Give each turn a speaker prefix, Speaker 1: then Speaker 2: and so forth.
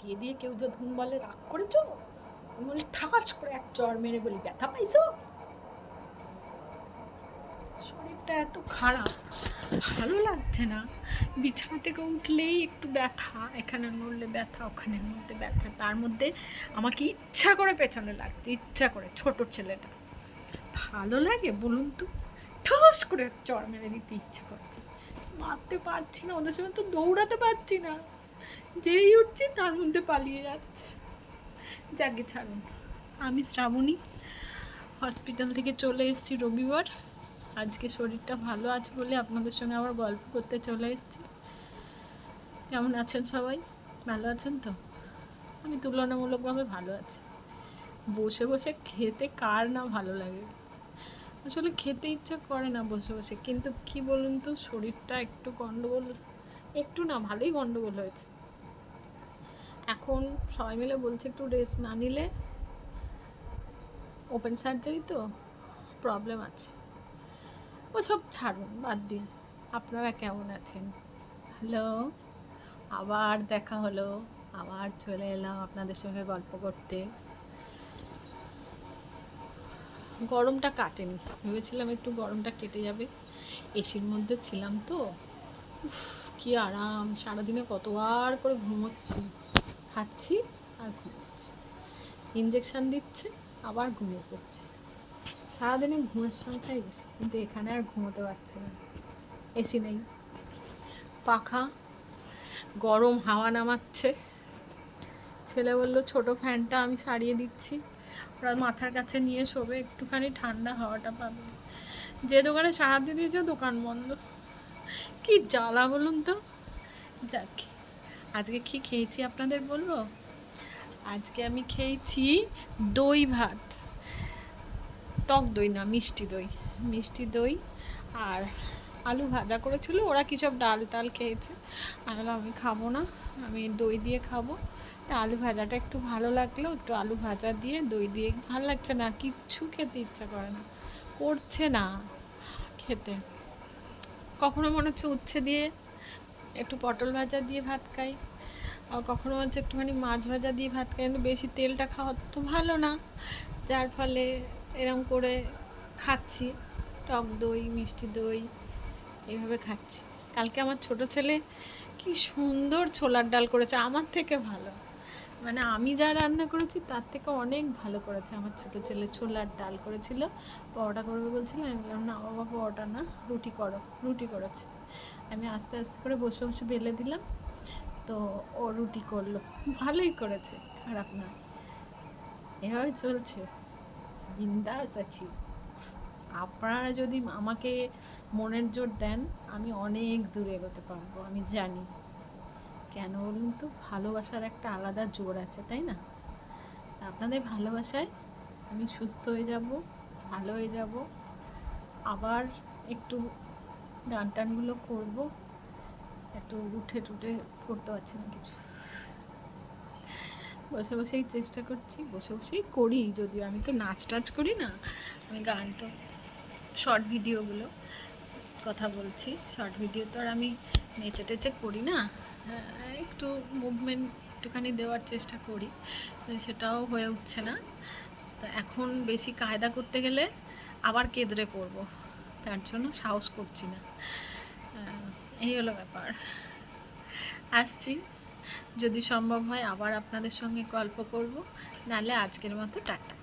Speaker 1: গিয়ে দিয়ে কেউ যে ধুন বলে রাগ করেছ? বলি ঠাকাস করে এক চর মেরে বলি, ব্যথা পাইছো? শরীরটা এত খারাপ, ভালো লাগছে না। বিছানা থেকে উঠলেই একটু ব্যথা, এখানে নড়লে ব্যথা ওখানের মধ্যে ব্যথা। তার মধ্যে আমাকে ইচ্ছা করে পেছনে লাগছে, ইচ্ছা করে, ছোট ছেলেটা। ভালো লাগে বলুন তো, ঠাস করে চর মেরে দিতে ইচ্ছা করছে। মারতে পারছি না, ওদের সঙ্গে তো দৌড়াতে পারছি না। যেই উঠছি তার মধ্যে পালিয়ে যাচ্ছে। যাকে ছাড়ুন। আমি শ্রাবণী, হসপিটাল থেকে চলে এসেছি রবিবার। আজকে শরীরটা ভালো আছে বলে আপনাদের সঙ্গে আবার গল্প করতে চলে এসেছি। কেমন আছেন সবাই? ভালো আছেন তো? আমি তুলনামূলকভাবে ভালো আছি। বসে বসে খেতে কার না ভালো লাগে? আসলে খেতে ইচ্ছা করে না বসে বসে। কিন্তু কি বলুন তো, শরীরটা একটু গন্ডগোল, একটু না, ভালোই গন্ডগোল হয়েছে। এখন সবাই মিলে বলছে একটু রেস্ট না নিলে ওপেন সার্জারি তো প্রবলেম আছে। ওসব ছাড়ুন, বাদ দিন। আপনারা কেমন আছেন? হ্যালো আবার দেখা হলো, আবার চলে এলাম আপনাদের সঙ্গে গল্প করতে। গরমটা কাটেনি, ভেবেছিলাম একটু গরমটা কেটে যাবে। এসির মধ্যে ছিলাম তো। উফ, কি আরাম, সারাদিনে কতবার করে ঘুমোচ্ছি। খাচ্ছি আর ঘুমোচ্ছি। ইঞ্জেকশন দিচ্ছে, আবার ঘুমিয়ে পড়ছি। সারাদিনে ঘুমের সংখ্যাই বেশি, কিন্তু এখানে আর ঘুমোতে পারছি না। এসি নেই। পাখা, গরম হাওয়া নামাচ্ছে। ছেলে বলল, ছোট ফ্যানটা আমি সারিয়ে দিচ্ছি। ওরা মাথার কাছে নিয়ে শোবে, একটুখানি ঠান্ডা হাওয়াটা পাবে। যে দোকানে সারাতে দিয়েছে, দোকান বন্ধ। কি জ্বালা বলুন তো? যাক। আজকে কি খেয়েছি আপনাদের বলব? আজকে আমি খেয়েছি দই ভাত। টক দই না, মিষ্টি দই। মিষ্টি দই আর আলু ভাজা করেছিল, ওরা কী সব ডাল টাল খেয়েছে। আমি বললাম, আমি খাব না, আমি দই দিয়ে খাব। তা আলু ভাজাটা একটু ভালো লাগল, একটু আলু ভাজা দিয়ে দই দিয়ে। ভালো লাগছে না, কিচ্ছু খেতে ইচ্ছা করে না, করছে না খেতে। কখনো মনে হচ্ছে উচ্ছে দিয়ে একটু পটল ভাজা দিয়ে ভাত খাই। আর কখনো হচ্ছে একটুখানি মাছ ভাজা দিয়ে ভাত খাই, কিন্তু বেশি তেলটা খাওয়া তো ভালো না। যার ফলে এরম করে খাচ্ছি, টক দই, মিষ্টি দই এইভাবে খাচ্ছি। কালকে আমার ছোট ছেলে কি সুন্দর ছোলার ডাল করেছে, আমার থেকে ভালো। মানে আমি যা রান্না করেছি, তার থেকে অনেক ভালো করেছে। আমার ছোট ছেলে ছোলার ডাল করেছিল, পরোটা করবে বলছিল, আমি বললাম, না বাবা, পরোটা না, রুটি করো, রুটি করেছে। আমি আস্তে আস্তে করে বসে বসে বেলে দিলাম। তো ও রুটি করল। ভালোই করেছে, খারাপ না। এভাবে চলছে। বিন্দাস আছি। আপনারা যদি আমাকে মনের জোর দেন, আমি অনেক দূরে এগোতে পারব, আমি জানি। কেন বলুন তো? ভালোবাসার একটা আলাদা জোর আছে, তাই না? আপনাদের ভালোবাসায় আমি সুস্থ হয়ে যাব, ভালো হয়ে যাব। আবার একটু গান টানগুলো করব। একটু উঠে টুটে করতে পারছি না কিছু। বসে বসেই চেষ্টা করছি বসে বসেই করি যদিও। আমি তো নাচ টাচ করি না আমি গান তো শর্ট ভিডিওগুলো কথা বলছি। শর্ট ভিডিও তো আর আমি নেচে টেচে করি না। হ্যাঁ, একটু মুভমেন্ট একটুখানি দেওয়ার চেষ্টা করি সেটাও হয়ে উঠছে না। তো এখন বেশি কায়দা করতে গেলে আবার কেঁদরে পড়ব। তার জন্য সাহস করছি না। এই হলো ব্যাপার। আসছি। যদি সম্ভব হয় আবার আপনাদের সঙ্গে গল্প করব, নাহলে আজকের মতো টাটা।